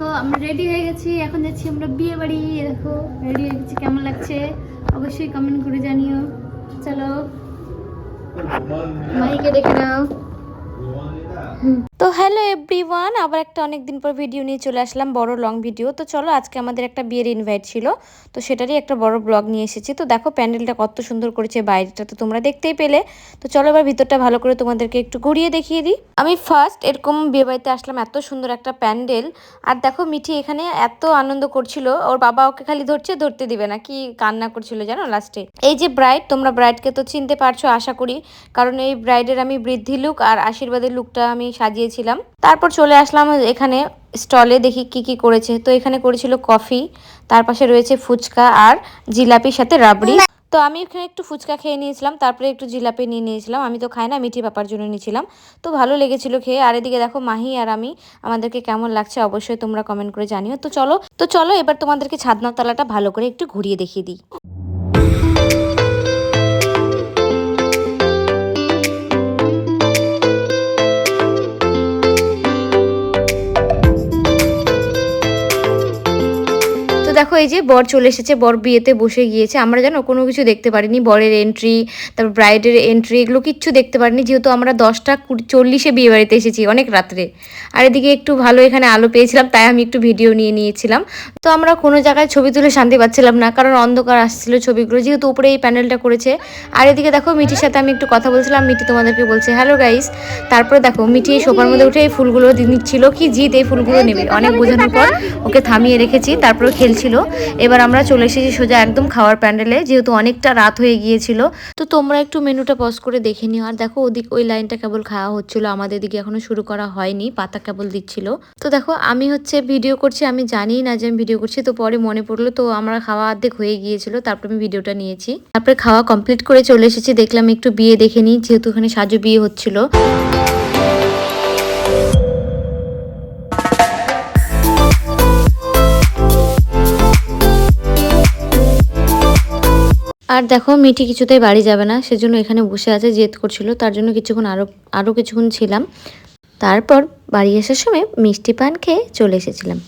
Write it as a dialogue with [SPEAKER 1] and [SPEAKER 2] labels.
[SPEAKER 1] দেখো আমরা রেডি হয়ে গেছি। এখন যাচ্ছি আমরা বিয়ে বাড়ি। দেখো রেডি হয়ে গেছি। কেমন লাগছে? অবশ্যই কমেন্ট করে জানিও। চলো। মাইকে দেখে নাও। তো হ্যালো এভরিওয়ান, আবার একটা অনেক দিন পর ভিডিও নিয়ে চলে আসলাম, বড় লং ভিডিও। তো চলো, আজকে আমাদের একটা বিয়ের ইনভাইট ছিল, তো সেটারই একটা বড় ব্লগ নিয়ে এসেছি। তো দেখো, প্যান্ডেলটা কত সুন্দর করেছে, বাইরেটা তো তোমরা দেখতেই পেলে। তো চলো, এবার ভিতরটা ভালো করে তোমাদেরকে একটু ঘুরিয়ে দেখিয়ে দিই। আমি ফার্স্ট এরকম বিয়ে বাড়িতে আসলাম, এত সুন্দর একটা প্যান্ডেল। আর দেখো, মিঠি এখানে এত আনন্দ করছিল, ওর বাবা ওকে খালি ধরছে, ধরতে দিবে না। কি কান্না করছিল জানো লাস্টে এই যে ব্রাইড তোমরা ব্রাইডকে তো চিনতে পারছ, আশা করি। কারণ এই ব্রাইডের আমি বৃদ্ধি লুক আর আশীর্বাদের লুকটা আমি সাজিয়েছিলাম তারপর চলে আসলাম এখানে স্টলে দেখি কি কি করেছে। তো এখানে করেছিল কফি তার পাশে রয়েছে ফুচকা আর জিলাপির সাথে রাবড়ি। তো আমি এখানে একটু ফুচকা খেয়ে নিয়েছিলাম, তারপরে একটু জিলাপি নিয়ে নিয়েছিলাম। আমি তো খাই না, মিঠি পাপার জন্য নিয়েছিলাম। তো ভালো লেগেছিল খেয়ে। আর এদিকে দেখো মাহি আর আমি, আমাদেরকে কেমন লাগছে অবশ্যই তোমরা কমেন্ট করে জানিও। তো চলো তো চলো এবার তোমাদেরকে ছাদনার তলাটা ভালো করে একটু ঘুরিয়ে দেখিয়ে দিই। দেখো, এই যে বর চলে এসেছে, বর বিয়েতে বসে গিয়েছে। আমরা জানো কোনো কিছু দেখতে পারিনি, বরের এন্ট্রি তারপর ব্রাইডের এন্ট্রি এগুলো কিচ্ছু দেখতে পারিনি। যেহেতু আমরা দশটা চল্লিশে বিয়ে বাড়িতে এসেছি অনেক রাত্রে। আর এদিকে একটু ভালো এখানে আলো পেয়েছিলাম, তাই আমি একটু ভিডিও নিয়ে নিয়েছিলাম। তো আমরা কোনো জায়গায় ছবি তুলে শান্তি পাচ্ছিলাম না, কারণ অন্ধকার আসছিল ছবিগুলো, যেহেতু উপরে এই প্যানেলটা করেছে। আর এদিকে দেখো, মিঠির সাথে আমি একটু কথা বলছিলাম, মিঠি তোমাদেরকে বলছে হ্যালো গাইস তারপরে দেখো, মিঠি এই সোফার মধ্যে উঠে এই ফুলগুলো নিচ্ছিল কি জিত এই ফুলগুলো নেবে? অনেক বোঝানোর পর ওকে থামিয়ে রেখেছি, তারপরে খেলছিল। এবার আমরা চলে এসেছি সোজা একদম খাওয়ার প্যান্ডেলে, যেহেতু অনেকটা রাত হয়ে গিয়েছিল। তো তোমরা একটু মেনুটা পজ করে দেখে নিও। আর দেখো ওদিক ওই লাইনটা কেবল খাওয়া হচ্ছিল, আমাদের দিকে এখনও শুরু করা হয়নি, পাতা কেবল দিচ্ছিল। তো দেখো আমি হচ্ছে ভিডিও করছি, আমি জানি না যে আমি ভিডিও করছি, তো পরে মনে পড়ল, তো আমরা খাওয়া অর্ধেক হয়ে গিয়েছিল, তারপর আমি ভিডিওটা নিয়েছি। তারপরে খাওয়া কমপ্লিট করে চলে এসেছি, দেখলাম একটু বিয়ে দেখে নিই, যেহেতু ওখানে সাজু বিয়ে হচ্ছিল। আর দেখো, মিঠি কিছুতেই বাড়ি যাবে না, সেজন্য এখানে বসে আছে, জেদ করছিল, তার জন্য কিছুক্ষণ আরও আরও কিছুক্ষণ ছিলাম। তারপর বাড়ি আসার সময় মিষ্টি পান খেয়ে চলে এসেছিলাম।